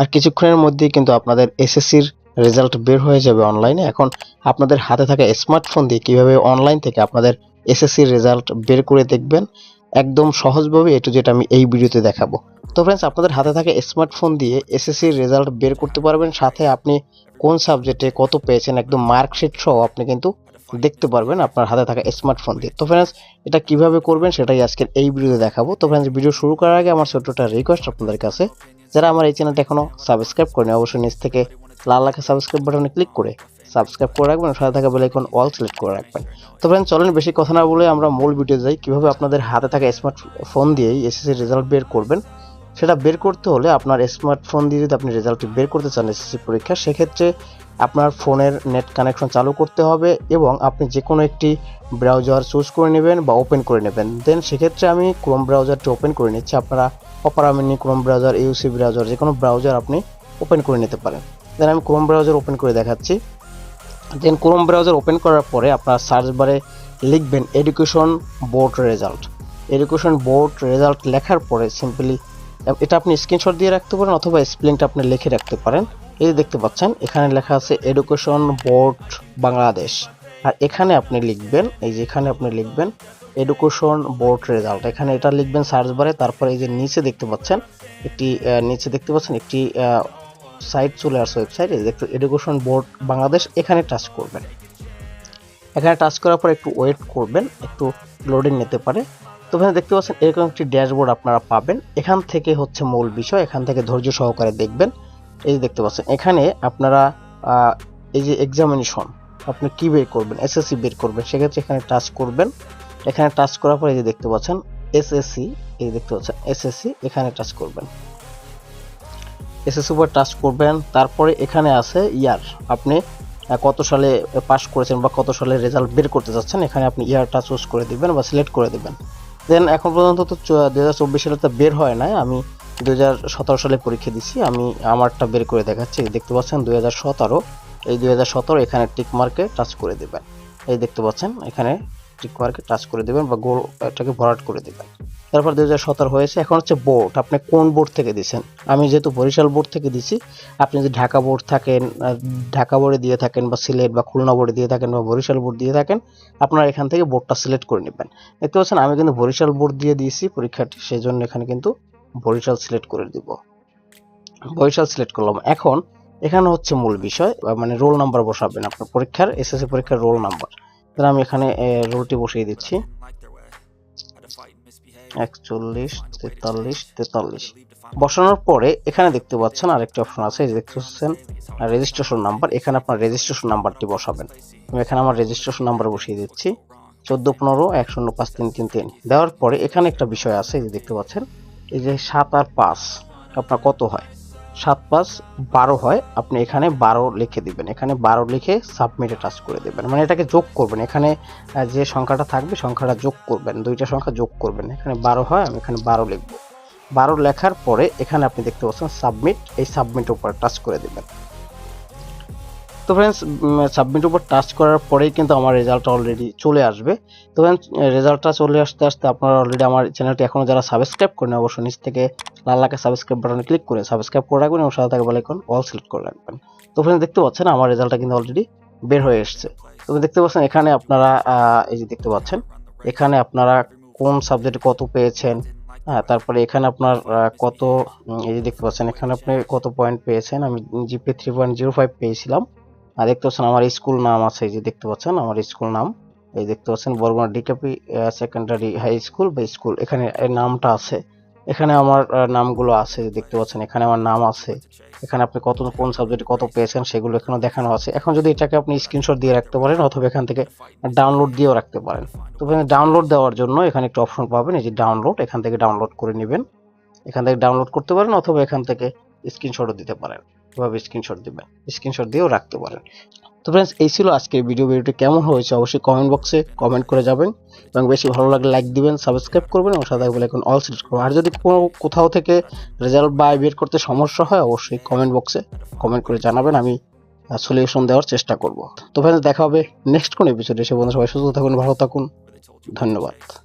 আর কিছুক্ষণের মধ্যেই কিন্তু আপনাদের এসএসসির রেজাল্ট বের হয়ে যাবে অনলাইনে এখন আপনাদের হাতে থাকা স্মার্টফোন দিয়ে কীভাবে অনলাইন থেকে আপনাদের এসএসসির রেজাল্ট বের করে দেখবেন, একদম সহজভাবে এটু যেটা আমি এই ভিডিওতে দেখাবো। তো ফ্রেন্ডস আপনাদের হাতে থাকা স্মার্টফোন দিয়ে এসএসসির রেজাল্ট বের করতে পারবেন, সাথে আপনি কোন সাবজেক্টে কত পেয়েছেন, একদম মার্কশিট সহ আপনি কিন্তু দেখতে পারবেন আপনার হাতে থাকা স্মার্টফোন দিয়ে। তো ফ্রেন্ডস এটা কীভাবে করবেন সেটাই আজকের এই ভিডিওতে দেখাবো। তো ফ্রেন্ডস ভিডিও শুরু করার আগে আমার ছোট্ট একটা রিকোয়েস্ট আপনাদের কাছে। যারা আমার এই চ্যানেলটা এখনও সাবস্ক্রাইব করেনি, অবশ্যই নিচ থেকে লাল লাখে সাবস্ক্রাইব বাটনে ক্লিক করে সাবস্ক্রাইব করে রাখবেন সাথে থাকা বেল এখন অল সিলেক্ট করে রাখবেন। তো ফ্রেন্ড চলেন বেশি কথা না বলে আমরা মূল ভিডিও যাই। কীভাবে আপনাদের হাতে থাকা স্মার্টফোন দিয়েই এসএসসি রেজাল্ট বের করবেন, সেটা বের করতে হলে আপনার স্মার্টফোন দিয়ে যদি আপনি রেজাল্টটি বের করতে চান এসএসসি পরীক্ষা, সেক্ষেত্রে আপনার ফোনের নেট কানেকশন চালু করতে হবে এবং আপনি যে কোনো একটি ব্রাউজার চুজ করে নেবেন বা ওপেন করে নেবেন। দেন সেক্ষেত্রে আমি ক্রোম ব্রাউজারটি ওপেন করে নিচ্ছি। আপনারা Opera mini Chrome browser, UC browser যে কোনো ব্রাউজার আপনি ওপেন করে নিতে পারেন। দেন আমি ক্রোম ব্রাউজার ওপেন করে দেখাচ্ছি। দেন ক্রোম ব্রাউজার ওপেন করার পরে আপনার সার্চ বারে লিখবেন education board result. Education board result লেখার পরে সিম্পলি এটা আপনি স্ক্রিনশট দিয়ে রাখতে পারেন অথবা স্পেলিংটা আপনি লিখে রাখতে পারেন। এই যে দেখতে পাচ্ছেন, এখানে লেখা আছে এডুকেশন বোর্ড বাংলাদেশ আর এখানে আপনি লিখবেন, এই যে এখানে আপনি লিখবেন এডুকেশন বোর্ড রেজাল্ট এখানে এটা লিখবেন সার্চ বারে তারপরে এই যে নিচে দেখতে পাচ্ছেন, একটি নিচে দেখতে পাচ্ছেন, একটি সাইট চলে আসছে ওয়েবসাইট এই দেখতে এডুকেশন বোর্ড বাংলাদেশ এখানে টাচ করবেন। এখানে টাচ করার পর একটু ওয়েট করবেন, একটু লোডিং নিতে পারে। তো এখানে দেখতে পাচ্ছেন, এরকম একটি ড্যাশবোর্ড আপনারা পাবেন। এখান থেকে হচ্ছে মূল বিষয়, এখান থেকে ধৈর্য সহকারে দেখবেন। এই দেখতে পাচ্ছেন, এখানে আপনারা এই যে এক্সামিনেশন আপনি কি বের করবেন এসএসসি বের করবেন, সেক্ষেত্রে এখানে টাচ করবেন। এখানে টাচ করার পর এই যে দেখতে পাচ্ছেন এসএসসি এই দেখতে পাচ্ছেন এসএসসি এখানে টাচ করবেন। এসএসসি উপর টাচ করবেন, তারপরে এখানে আছে ইয়ার আপনি কত সালে পাস করেছেন বা কত সালে রেজাল্ট বের করতে যাচ্ছেন এখানে আপনি ইয়ারটা চুজ করে দিবেন বা সিলেক্ট করে দিবেন। দেন এখন পর্যন্ত তো দু হাজার চব্বিশ সালে তো বের হয় নাই, আমি দু হাজার সতেরো সালে পরীক্ষা দিছি, আমি আমারটা বের করে দেখাচ্ছি। দেখতে পাচ্ছেন দুই হাজার সতেরো, এই দুই হাজার সতেরো এখানে টিক মার্কে টাচ করে দেবেন। এই দেখতে পাচ্ছেন, এখানে টিক মার্কে টাচ করে দেবেন বা গোল এটাকে ভরাট করে দেবেন। তারপর দুই হাজার সতেরো হয়েছে, এখন হচ্ছে বোর্ড আপনি কোন বোর্ড থেকে দিচ্ছেন আমি যেহেতু বরিশাল বোর্ড থেকে দিছি, আপনি যদি ঢাকা বোর্ড থাকেন ঢাকা বোর্ডে দিয়ে থাকেন বা সিলেট বা খুলনা বোর্ডে দিয়ে থাকেন বা বরিশাল বোর্ড দিয়ে থাকেন, আপনারা এখান থেকে বোর্ডটা সিলেক্ট করে নেবেন। দেখতে পাচ্ছেন, আমি কিন্তু বরিশাল বোর্ড দিয়ে দিয়েছি পরীক্ষাটি সেই জন্য এখানে কিন্তু বরিশাল সিলেক্ট করে দিব। বরিশাল সিলেক্ট করলাম। এখন এখানে হচ্ছে মূল বিষয় মানে রোল নাম্বার বসাবেন আপনার পরীক্ষার এসএসসি পরীক্ষার রোল নাম্বার তাহলে আমি এখানে রোলটি বসিয়ে দিচ্ছি। একচল্লিশ, তেতাল্লিশ তেতাল্লিশ। বসানোর পরে এখানে দেখতে পাচ্ছেন আরেকটি অপশন আছে দেখতে পাচ্ছেন রেজিস্ট্রেশন নাম্বার এখানে আপনার রেজিস্ট্রেশন নাম্বারটি বসাবেন। আমি এখানে আমার রেজিস্ট্রেশন নাম্বার বসিয়ে দিচ্ছি। চোদ্দ, পনেরো, এক, শূন্য, পাঁচ, তিন তিন তিন। দেওয়ার পরে এখানে একটা বিষয় আছে দেখতে পাচ্ছেন এই যে সাত আর পাঁচ, আপনার কত হয়? সাত পাঁচ, বারো হয়, আপনি এখানে বারো লিখে দিবেন। এখানে বারো লিখে সাবমিটে টাচ করে দেবেন। মানে এটাকে যোগ করবেন। এখানে যে সংখ্যাটা থাকবে, সংখ্যাটা যোগ করবেন। দুইটা সংখ্যা যোগ করবেন। এখানে বারো হয়, আমি এখানে বারো লিখব। বারো লেখার পরে এখানে আপনি দেখতে পাচ্ছেন সাবমিট এই সাবমিটের উপরে টাচ করে দেবেন। তো ফ্রেন্ডস সাবমিট উপর টাচ করার পরেই কিন্তু আমার রেজাল্টটা অলরেডি চলে আসবে। তো ফ্রেন্ডস রেজাল্টটা চলে আসতে আসতে আপনারা অলরেডি আমার চ্যানেলটি এখনও যারা সাবস্ক্রাইব করেন অবশ্যই নিচ থেকে লাল লাখা সাবস্ক্রাইব বাটনে ক্লিক করে সাবস্ক্রাইব করে রাখবেন এবং সাথে থাকা বেলাইকন অল সিলেক্ট করে রাখবেন। তো ফ্রেন্ডস দেখতে পাচ্ছেন আমার রেজাল্টটা কিন্তু অলরেডি বের হয়ে এসেছে। তো দেখতে পাচ্ছেন এখানে আপনারা এই যে দেখতে পাচ্ছেন, এখানে আপনারা কোন সাবজেক্টে কত পেয়েছেন হ্যাঁ তারপরে এখানে আপনার কত এই যে দেখতে পাচ্ছেন, এখানে আপনি কত পয়েন্ট পেয়েছেন, আমি জিপে থ্রি পয়েন্ট জিরো ফাইভ পেয়েছিলাম। আর দেখতে পাচ্ছেন আমার স্কুল নাম আছে, এই যে দেখতে পাচ্ছেন আমার স্কুল নাম। এই দেখতে পাচ্ছেন Barguna DKP secondary high school বা স্কুল, এখানে নামটা আছে। এখানে আমার নামগুলো আছে দেখতে পাচ্ছেন এখানে আমার নাম আছে। এখানে আপনি কত, কোন সাবজেক্টে কত পেয়েছেন সেগুলো এখানে দেখানো আছে। এখন যদি এটাকে আপনি স্ক্রিনশট দিয়ে রাখতে পারেন অথবা এখান থেকে ডাউনলোড দিয়েও রাখতে পারেন। তো এখানে ডাউনলোড দেওয়ার জন্য এখানে একটা অপশন পাবেন, এই যে ডাউনলোড এখান থেকে ডাউনলোড করে নেবেন। এখান থেকে ডাউনলোড করতে পারেন অথবা এখান থেকে স্ক্রিনশটও দিতে পারেন। এভাবে স্ক্রিনশট দিবেন? স্ক্রিনশট দিয়েও রাখতে পারেন। তো ফ্রেন্ডস এই ছিল আজকের ভিডিও ভিডিওটি কেমন হয়েছে অবশ্যই কমেন্ট বক্সে কমেন্ট করে যাবেন। এবং বেশি ভালো লাগলে লাইক দিবেন সাবস্ক্রাইব করবেন এবং সাথে বলে এখন অল সিলেক্ট করবেন। আর যদি কোনো কোথাও থেকে রেজাল্ট বা বের করতে সমস্যা হয়, অবশ্যই কমেন্ট বক্সে কমেন্ট করে জানাবেন। আমি সলিউশন দেওয়ার চেষ্টা করব। তো ফ্রেন্ডস দেখা হবে নেক্সট কোন এপিসোডে সে বন্ধু সবাই সুস্থ থাকুন, ভালো থাকুন। ধন্যবাদ।